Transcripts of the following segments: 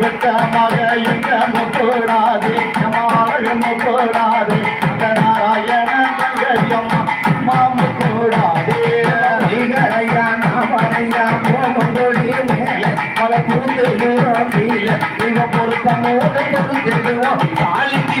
வெட்டமாக எங்க முப்போடாதே அம்மாவழ முப்போடாதே அந்த நாராயண மங்கரியம்மா அம்மா முப்போடாதே நீங்களையா நாமரையா மோமங்கொடி மேல பொருத்தமோ பொருந்துவோம் தாலிக்கு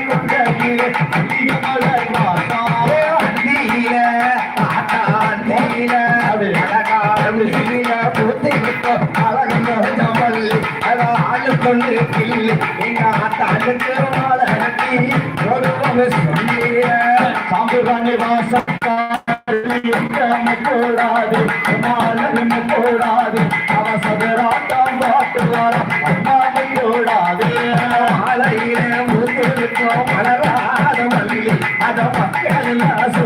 சொல்லிருக்கில் எங்க ஆத்தாண்டு திருநாள் சொல்லிய. சாம்பு அத மக்கள்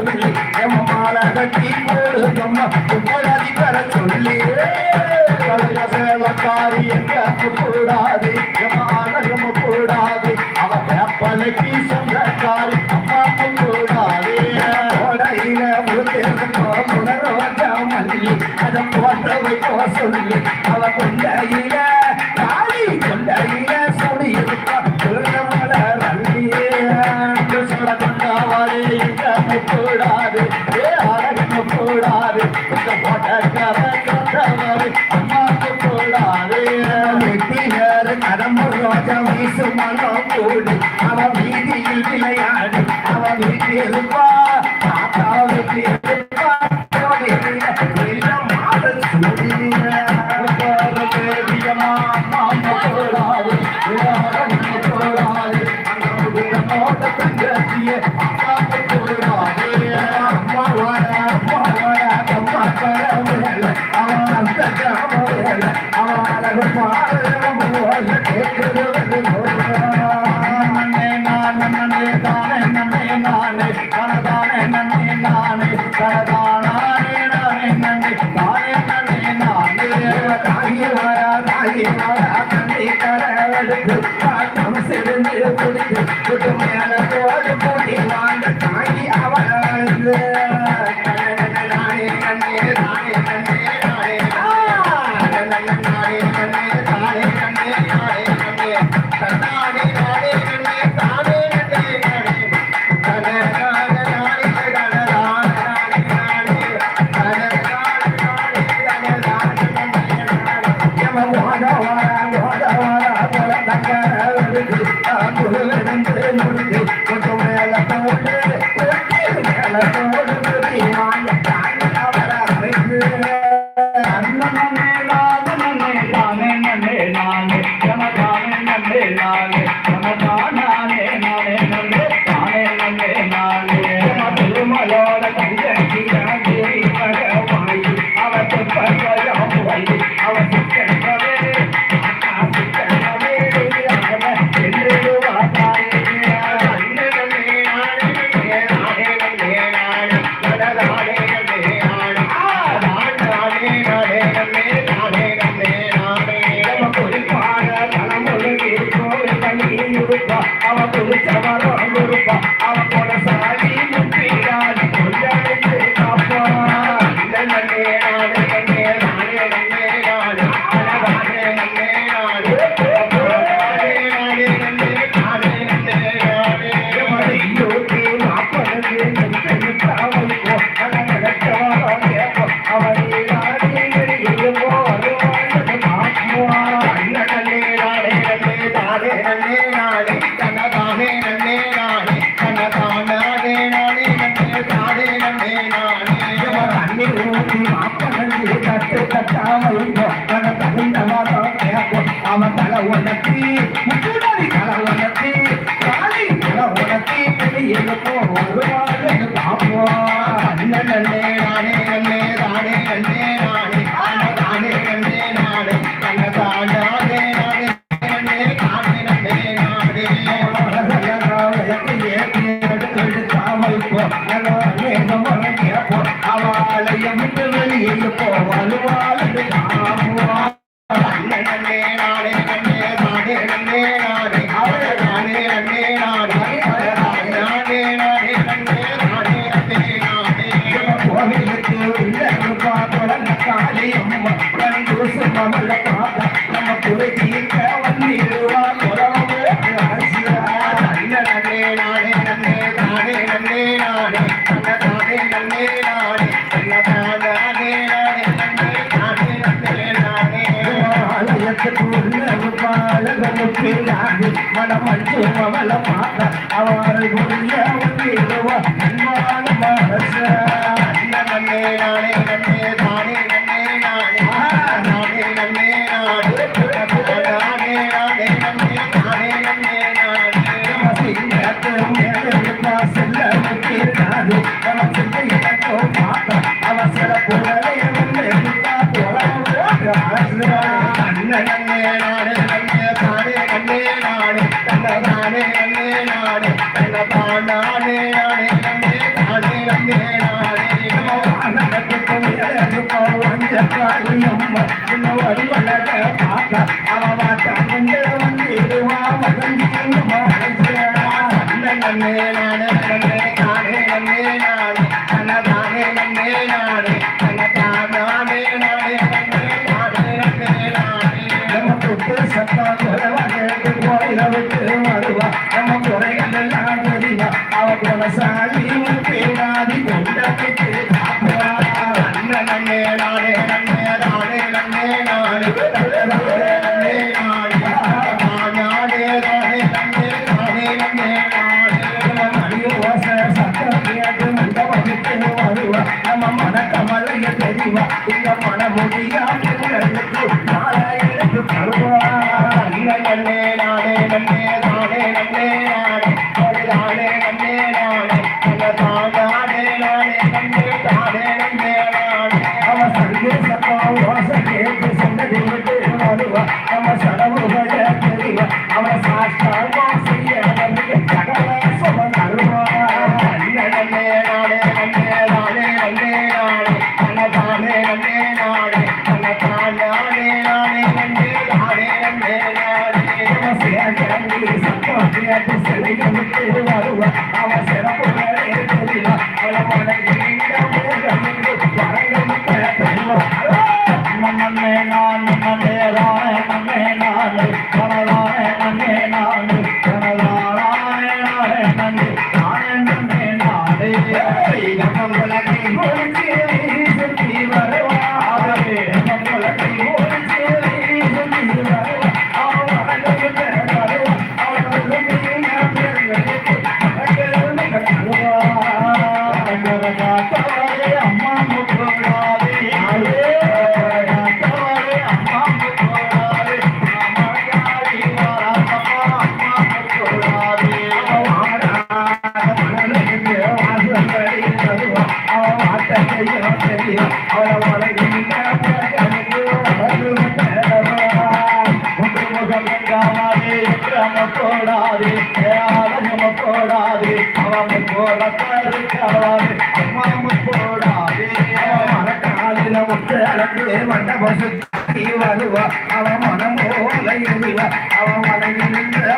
சுழியில் அவ கொண்டையில காளி கொண்டையில சுழியில் கிருஷ்ண கொண்டாவாரு இந்த முக்கூடாது ஏ அழகு முக்கூடாது அவன் கேட்குது Dale. தண்ணீர் ஊற்றி மாப்பனஞ்சு தட்டு தட்டாமல் அவன் தகுந்தவா அவன் தலை உனத்தி முத்துமாரி தலை உனத்தி காலை தலை உனத்தி வெளியே போவான் வீட்டு போவாலும் வாழ அன்பானம் அன்பு மமல மாத அவரை குரிய உன்னிடுவ அன்பான மனச நன்னே நானே நன்னே தானே நன்னே நானே நானே நன்னே நானே நானே நானே நன்னே நானே நன்னே நானே சிங்கத்தும் மேலிருந்தா செல்ல முக்கியதாது அவன் சிந்தையிடக்கோ மாத அவசர புகழே உன்னை இருந்தா போல அண்ணன் அண்ணே நானே நன்னே தானே நன்னே நானே கண்ணதானே அண்ணே நானே கண்ணதானே அண்ணே அண்ணே தானே அண்ணே நானே நானே நானே நானே நானே. விட்டு வருவா நம்ம குறைகள் எல்லாம் தெரிவா அவ குணசாலி அவளை சுத்தி வருவா அவ மனம் போல இருவா அவ மனைவி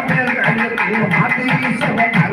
பேர் கண்ணுக்கு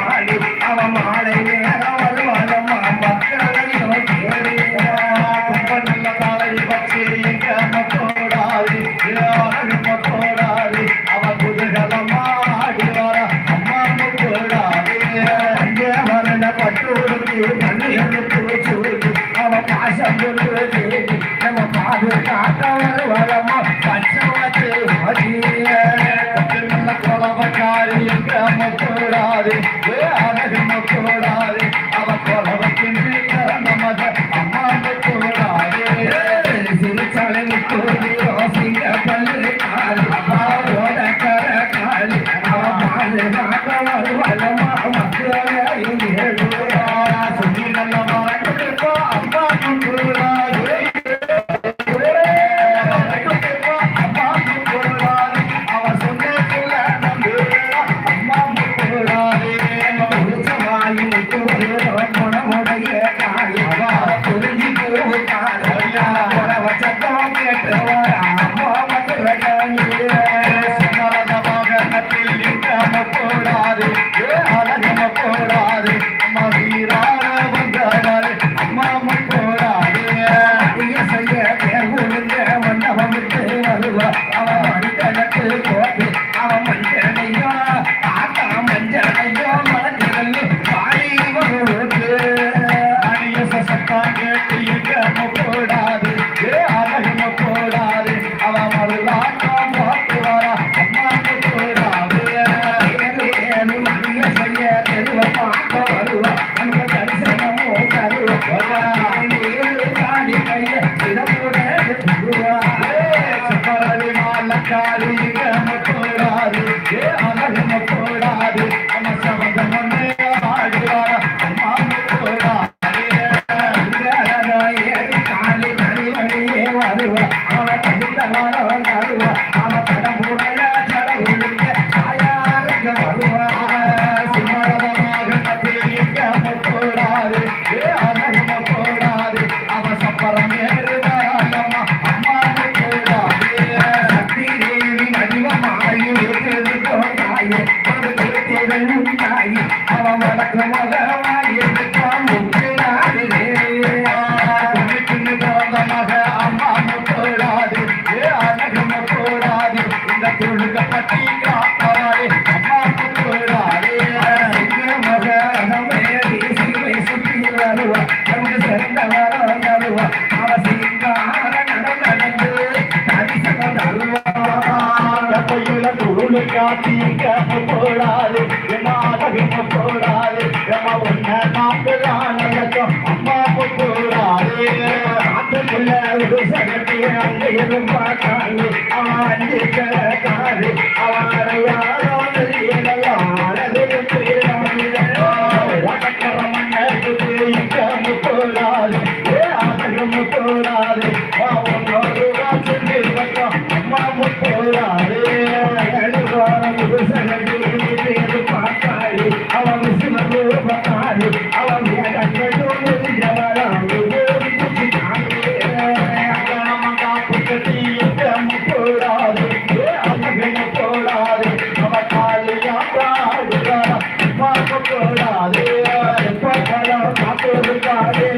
mal. Oh my God. நீங்க போடாது நாடகம் போடாது நம்ம ஒன்ன நாங்களாம் நடக்கும் அம்மா போடாது அந்த பிள்ளை ஒரு சகத்திய அங்க எதுவும் பார்த்தாங்க அவன் கொடுப்பாதே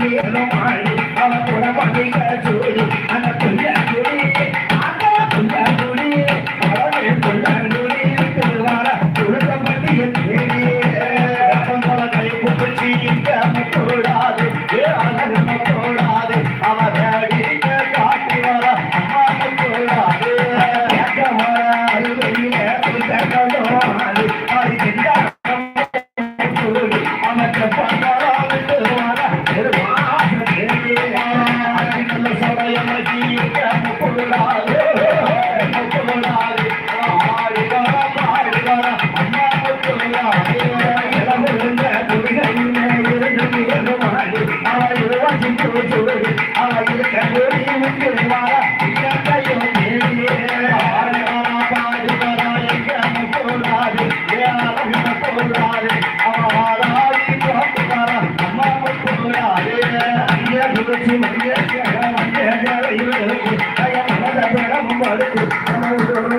மேலும் அழி ஜீவிக்க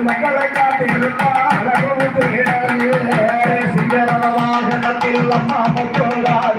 மக்களை காட்டியிருந்தார் சிங்கரமாக நத்தில் அம்மா முக்கொண்டார்